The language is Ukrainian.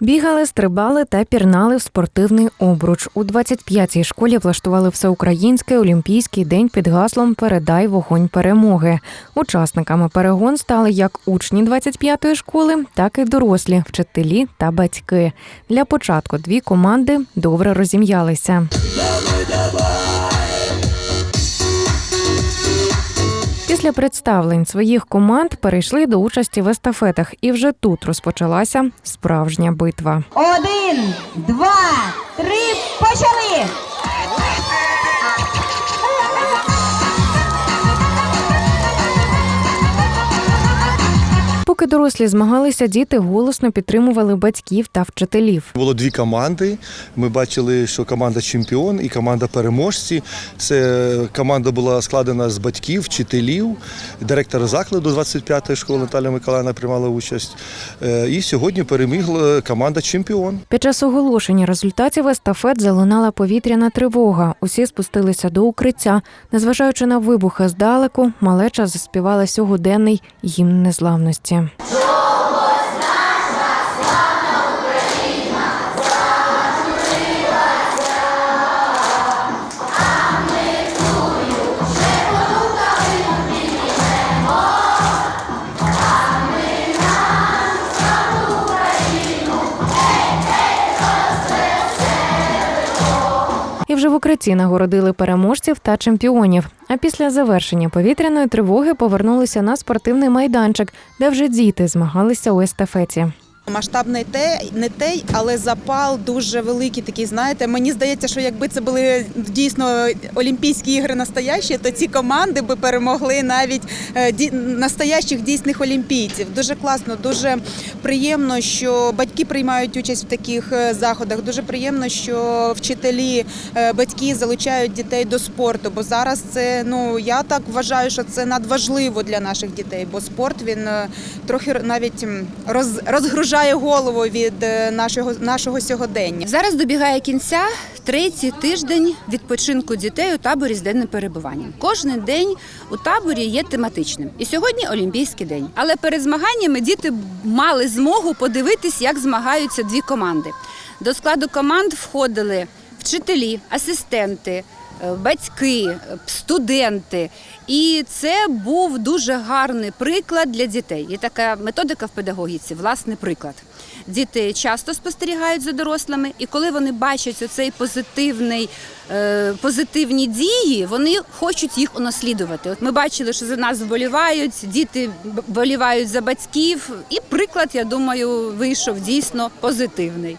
Бігали, стрибали та пірнали в спортивний обруч. У 25-й школі влаштували всеукраїнський олімпійський день під гаслом Передай вогонь перемоги. Учасниками перегон стали як учні 25-ї школи, так і дорослі, вчителі та батьки. Для початку дві команди добре розім'ялися. Після представлень своїх команд перейшли до участі в естафетах, і вже тут розпочалася справжня битва. Один, два, три, почали! Поки дорослі змагалися, діти голосно підтримували батьків та вчителів. Було дві команди. Ми бачили, що команда чемпіон і команда переможці. Це команда була складена з батьків, вчителів, директора закладу 25-ї школи Наталя Миколаївна приймала участь. Е, І сьогодні перемігла команда чемпіон. Під час оголошення результатів естафет залунала повітряна тривога. Усі спустилися до укриття. Незважаючи на вибухи здалеку, малеча заспівала сьогоденний гімн незламності. І вже в укритті нагородили переможців та чемпіонів. А після завершення повітряної тривоги повернулися на спортивний майданчик, де вже діти змагалися у естафеті. Масштаб не те, не той, але запал дуже великий. Такий, знаєте, мені здається, що якби це були дійсно Олімпійські ігри настоящі, то ці команди би перемогли навіть е, ді- настоящих дійсних олімпійців. Дуже класно, дуже приємно, що батьки приймають участь в таких е, заходах. Дуже приємно, що вчителі, е, батьки залучають дітей до спорту. Бо зараз це ну я так вважаю, що це надважливо для наших дітей, бо спорт він трохи навіть роз, розгружає голову від е, нашого нашого сьогодення. Зараз добігає кінця третій тиждень відпочинку дітей у таборі з денним перебуванням. Кожен день у таборі є тематичним. І сьогодні Олімпійський день. Але перед змаганнями діти мали змогу подивитись, як змагаються дві команди. До складу команд входили вчителі, асистенти. Е, Батьки, е, студенти, і це був дуже гарний приклад для дітей. Є така методика в педагогіці, власний приклад. Діти часто спостерігають за дорослими, і коли вони бачать оцей позитивний, е, позитивні дії, вони хочуть їх унаслідувати. От ми бачили, що за нас вболівають, діти вболівають за батьків, і приклад, я думаю, вийшов дійсно позитивний.